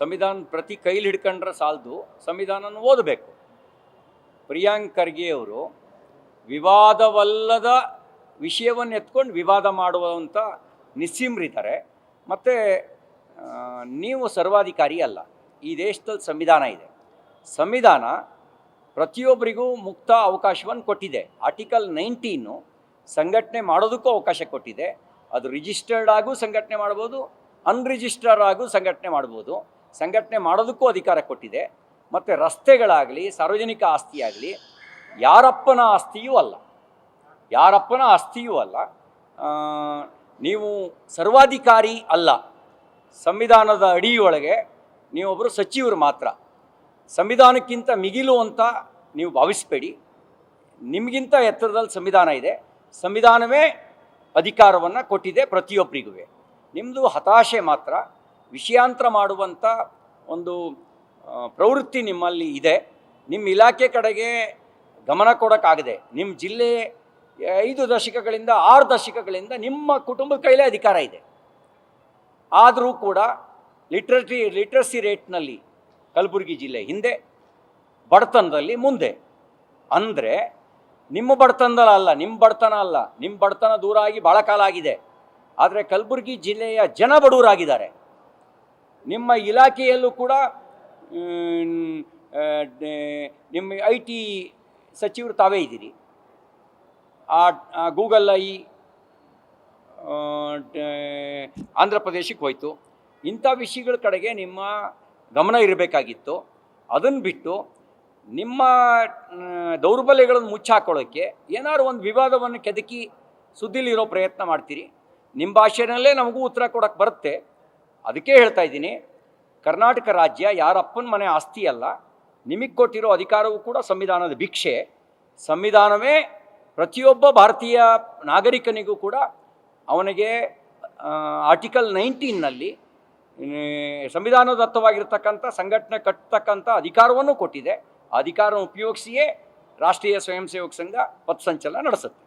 ಸಂವಿಧಾನ ಪ್ರತಿ ಕೈಲಿ ಹಿಡ್ಕೊಂಡ್ರೆ ಸಾಲದು, ಸಂವಿಧಾನನ ಓದಬೇಕು. ಪ್ರಿಯಾಂಕ್ ಖರ್ಗೆ ಅವರು ವಿವಾದವಲ್ಲದ ವಿಷಯವನ್ನು ಎತ್ಕೊಂಡು ವಿವಾದ ಮಾಡುವಂಥ ನಿಸ್ಸಿಮ್ರಿದ್ದಾರೆ. ಮತ್ತು ನೀವು ಸರ್ವಾಧಿಕಾರಿ ಅಲ್ಲ, ಈ ದೇಶದಲ್ಲಿ ಸಂವಿಧಾನ ಇದೆ. ಸಂವಿಧಾನ ಪ್ರತಿಯೊಬ್ಬರಿಗೂ ಮುಕ್ತ ಅವಕಾಶವನ್ನು ಕೊಟ್ಟಿದೆ. ಆರ್ಟಿಕಲ್ ನೈನ್ಟೀನು ಸಂಘಟನೆ ಮಾಡೋದಕ್ಕೂ ಅವಕಾಶ ಕೊಟ್ಟಿದೆ. ಅದು ರಿಜಿಸ್ಟರ್ಡ್ ಆಗೂ ಸಂಘಟನೆ ಮಾಡ್ಬೋದು ಅನ್ರಿಜಿಸ್ಟರ್ ಆಗೂ ಸಂಘಟನೆ ಮಾಡ್ಬೋದು. ಸಂಘಟನೆ ಮಾಡೋದಕ್ಕೂ ಅಧಿಕಾರ ಕೊಟ್ಟಿದೆ. ಮತ್ತು ರಸ್ತೆಗಳಾಗಲಿ, ಸಾರ್ವಜನಿಕ ಆಸ್ತಿಯಾಗಲಿ, ಯಾರಪ್ಪನ ಆಸ್ತಿಯೂ ಅಲ್ಲ. ಯಾರಪ್ಪನ ಆಸ್ತಿಯೂ ಅಲ್ಲ. ನೀವು ಸರ್ವಾಧಿಕಾರಿ ಅಲ್ಲ. ಸಂವಿಧಾನದ ಅಡಿಯೊಳಗೆ ನೀವೊಬ್ಬರು ಸಚಿವರು ಮಾತ್ರ. ಸಂವಿಧಾನಕ್ಕಿಂತ ಮಿಗಿಲು ಅಂತ ನೀವು ಭಾವಿಸಬೇಡಿ. ನಿಮಗಿಂತ ಎತ್ತರದಲ್ಲಿ ಸಂವಿಧಾನ ಇದೆ. ಸಂವಿಧಾನವೇ ಅಧಿಕಾರವನ್ನು ಕೊಟ್ಟಿದೆ ಪ್ರತಿಯೊಬ್ಬರಿಗೂ ನಿಮ್ಮದು ಹತಾಶೆ ಮಾತ್ರ. ವಿಷಯಾಂತರ ಮಾಡುವಂಥ ಒಂದು ಪ್ರವೃತ್ತಿ ನಿಮ್ಮಲ್ಲಿ ಇದೆ. ನಿಮ್ಮ ಇಲಾಖೆ ಕಡೆಗೆ ಗಮನ ಕೊಡೋಕ್ಕಾಗದೆ. ನಿಮ್ಮ ಜಿಲ್ಲೆ ಐದು ದಶಕಗಳಿಂದ, ಆರು ದಶಕಗಳಿಂದ ನಿಮ್ಮ ಕುಟುಂಬದ ಕೈಲೇ ಅಧಿಕಾರ ಇದೆ. ಆದರೂ ಕೂಡ ಲಿಟ್ರಸಿ ಲಿಟ್ರಸಿ ರೇಟ್ನಲ್ಲಿ ಕಲಬುರಗಿ ಜಿಲ್ಲೆ ಹಿಂದೆ, ಬಡತನದಲ್ಲಿ ಮುಂದೆ. ಅಂದರೆ ನಿಮ್ಮ ಬಡತನದಲ್ಲ ಅಲ್ಲ, ನಿಮ್ಮ ಬಡತನ ಅಲ್ಲ, ನಿಮ್ಮ ಬಡತನ ದೂರ ಆಗಿ ಭಾಳ ಕಾಲ ಆಗಿದೆ ಆದರೆ ಕಲಬುರಗಿ ಜಿಲ್ಲೆಯ ಜನ ಬಡವರಾಗಿದ್ದಾರೆ. ನಿಮ್ಮ ಇಲಾಖೆಯಲ್ಲೂ ಕೂಡ ನಿಮ್ಮ ಐ ಟಿ ಸಚಿವರು ತಾವೇ ಇದ್ದೀರಿ. ಆ ಗೂಗಲ್ ಐ ಆಂಧ್ರ ಪ್ರದೇಶಕ್ಕೆ ಹೋಯಿತು. ಇಂಥ ವಿಷಯಗಳ ಕಡೆಗೆ ನಿಮ್ಮ ಗಮನ ಇರಬೇಕಾಗಿತ್ತು. ಅದನ್ನು ಬಿಟ್ಟು ನಿಮ್ಮ ದೌರ್ಬಲ್ಯಗಳನ್ನು ಮುಚ್ಚಾಕೊಳ್ಳೋಕ್ಕೆ ಏನಾದ್ರು ಒಂದು ವಿವಾದವನ್ನು ಕೆದಕಿ ಸುದ್ದಿಲಿರೋ ಪ್ರಯತ್ನ ಮಾಡ್ತೀರಿ. ನಿಮ್ಮ ಭಾಷೆಯಲ್ಲೇ ನಮಗೂ ಉತ್ತರ ಕೊಡೋಕ್ಕೆ ಬರುತ್ತೆ. ಅದಕ್ಕೆ ಹೇಳ್ತಾ ಇದ್ದೀನಿ, ಕರ್ನಾಟಕ ರಾಜ್ಯ ಯಾರಪ್ಪನ ಮನೆ ಆಸ್ತಿ ಅಲ್ಲ, ನಿಮಗೆ ಕೊಟ್ಟಿರೋ ಅಧಿಕಾರವೂ ಕೂಡ ಸಂವಿಧಾನದ ಭಿಕ್ಷೆ. ಸಂವಿಧಾನವೇ ಪ್ರತಿಯೊಬ್ಬ ಭಾರತೀಯ ನಾಗರಿಕನಿಗೂ ಕೂಡ ಅವನಿಗೆ ಆರ್ಟಿಕಲ್ ನೈನ್ಟೀನ್ನಲ್ಲಿ ಸಂವಿಧಾನದತ್ತವಾಗಿರ್ತಕ್ಕಂಥ, ಸಂಘಟನೆ ಕಟ್ಟತಕ್ಕಂಥ ಅಧಿಕಾರವನ್ನು ಕೊಟ್ಟಿದೆ. ಅಧಿಕಾರವನ್ನು ಉಪಯೋಗಿಸಿಯೇ ರಾಷ್ಟ್ರೀಯ ಸ್ವಯಂ ಸೇವಕ ಸಂಘ ಪಥಸಂಚಲನ ನಡೆಸುತ್ತೆ.